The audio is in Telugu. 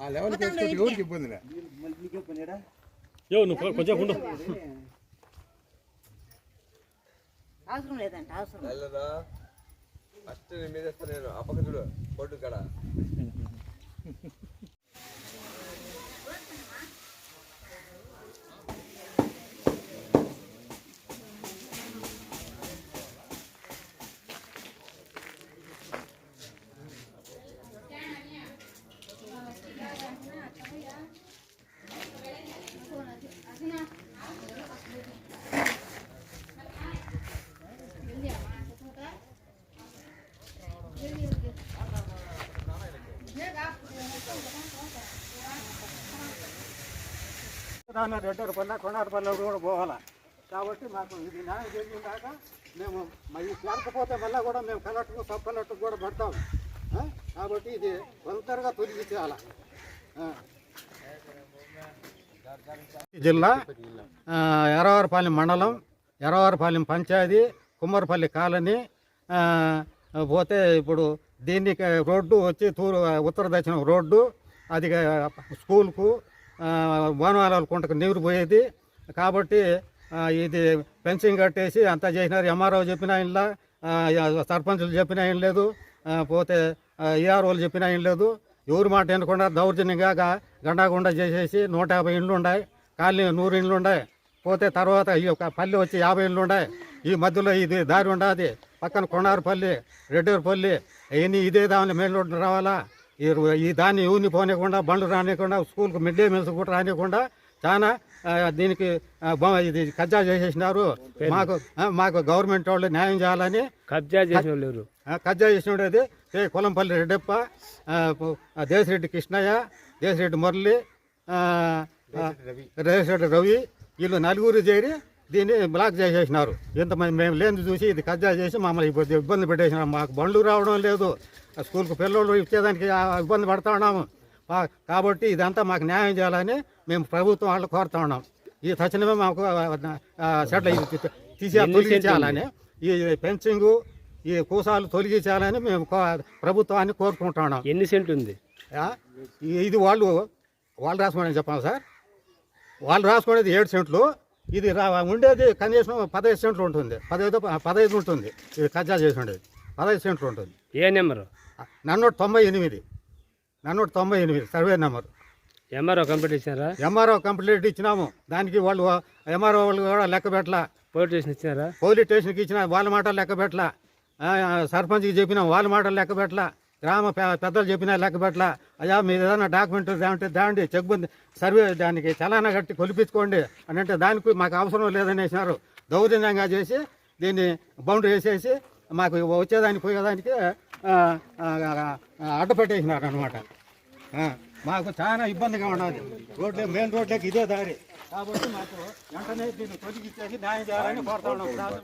ఆ లెవెల్ ఎవరికి ఇబ్బందిలే నువ్వు కొంచెం అవసరం లేదంట అవసరం ఫస్ట్ మీద నేను. ఆ పక్క చూడు రాను కాడ పల్ల రెడ్డరపల్లి కొనారపల్లి కూడా పోవాలా. కాబట్టి మాకు ఇది న్యాయం చేసిన దాకా మేము మరి చేరకపోతే మళ్ళీ కూడా మేము కలెక్టర్ సబ్ కలెక్టర్ కూడా పడతాం. కాబట్టి ఇది తొందరగా తొలగి జిల్లా ఆ, ఎరవారపాలెం మండలం ఎరవారపాలెం పంచాయతీ కుమ్మరపల్లి కాలనీ పోతే ఇప్పుడు దీనికి రోడ్డు వచ్చి తూరు ఉత్తర దక్షిణం రోడ్డు అది స్కూల్కు వనవాలాల కుంటకు నీరు పోయేది. కాబట్టి ఇది ఫెన్సింగ్ కట్టేసి అంతా చేసినారు. ఎంఆర్ఓ చెప్పిన ఆయనలా సర్పంచులు చెప్పిన ఆయన లేదు. పోతే ఈఆర్ఓలు చెప్పిన ఆయన లేదు. ఎవరి మాట వినకుండా దౌర్జన్యంగా గండాగుండా చేసేసి నూట యాభై ఇండ్లు ఉన్నాయి కాలనీ నూరు ఇండ్లు ఉన్నాయి పోతే తర్వాత ఈ యొక్క పల్లె వచ్చి యాభై ఇండ్లు ఉన్నాయి ఈ మధ్యలో ఇది దారి ఉండదు. పక్కన కొండారుపల్లి రెడ్డూరుపల్లి అవన్నీ ఇదే దాని మెయిన్ రోడ్డు రావాలా? ఈ దాన్ని ఊని పోనీయకుండా బండ్లు రానియకుండా స్కూల్కి మిడ్ డే మీల్స్ కూడా రానియకుండా చాలా దీనికి ఇది కబ్జా చేసేసినారు. మాకు మాకు గవర్నమెంట్ వాళ్ళు న్యాయం చేయాలని కబ్జా చేసిన కబ్జా చేసినది ఏ కులంపల్లి రెడ్డప్ప దేశరెడ్డి కృష్ణయ్య దేశరెడ్డి మురళి దేశరెడ్డి రవి వీళ్ళు నలుగురు చేరి దీన్ని బ్లాక్ చేసేసినారు. ఇంతమంది మేము లేని చూసి ఇది కబ్జా చేసి మమ్మల్ని ఇబ్బంది పెట్టేసినారు. మాకు బండ్లు రావడం లేదు. ఆ స్కూల్కి పిల్లలు ఇచ్చేదానికి ఇబ్బంది పడతా ఉన్నాము. కాబట్టి ఇదంతా మాకు న్యాయం చేయాలని మేము ప్రభుత్వం వాళ్ళు కోరుతా ఉన్నాం. ఈ తక్షణమే మాకు సెటిల్ తీసి తొలగించాలని ఈ ఫెన్సింగు ఈ కూసాలు తొలగించాలని మేము ప్రభుత్వాన్ని కోరుకుంటున్నాం ఎన్ని సెంట్ ఉంది? ఇది వాళ్ళు వాళ్ళు రాసుకోమని చెప్పాలి సార్. వాళ్ళు రాసుకునేది ఏడు సెంట్లు. ఇది రా ఉండేది కనీసం పదహైదు సెంట్లు ఉంటుంది. పదహైదు పదహైదు ఉంటుంది. ఇది కజ్జా చేసి ఉండేది. పదహైదు సెంట్లు ఉంటుంది. ఏ నెంబరు? నన్నోటి తొంభై ఎనిమిది. నన్నోటి తొంభై ఎనిమిది. Survey number. ఎంఆర్ఓ కంప్లీట్ ఇచ్చినారా ఎంఆర్ఓ కంప్లీట్ ఇచ్చినాము. దానికి వాళ్ళు ఎంఆర్ఓ వాళ్ళు కూడా లెక్క పెట్టలా. Police station ఇచ్చినారా? పోలీస్ స్టేషన్కి ఇచ్చిన వాళ్ళ మాటలు లెక్క పెట్టలా. సర్పంచ్కి చెప్పిన. వాళ్ళ మాటలు లెక్క పెట్టలా. గ్రామ పెద్దలు చెప్పిన లెక్క పెట్టలా అయ్యా మీరు ఏదైనా డాక్యుమెంట్ దాంటే దాండి చెక్ బంది సర్వే దానికి చలానా కట్టి కొలిపించుకోండి అని అంటే దానికి మాకు అవసరం లేదనేసినారు. దౌర్జన్యంగా చేసి దీన్ని బౌండరీ వేసేసి మాకు వచ్చేదానికి పోయేదానికి అడ్డపెట్టేసినారు అనమాట మాకు చాలా ఇబ్బందిగా ఉన్నది. రోడ్లే మెయిన్ రోడ్లకి ఇదే దారి. కాబట్టి మాకు వెంటనే దీన్ని తొలగించేసి న్యాయం చేయాలని కోరుతా ఉన్నాం.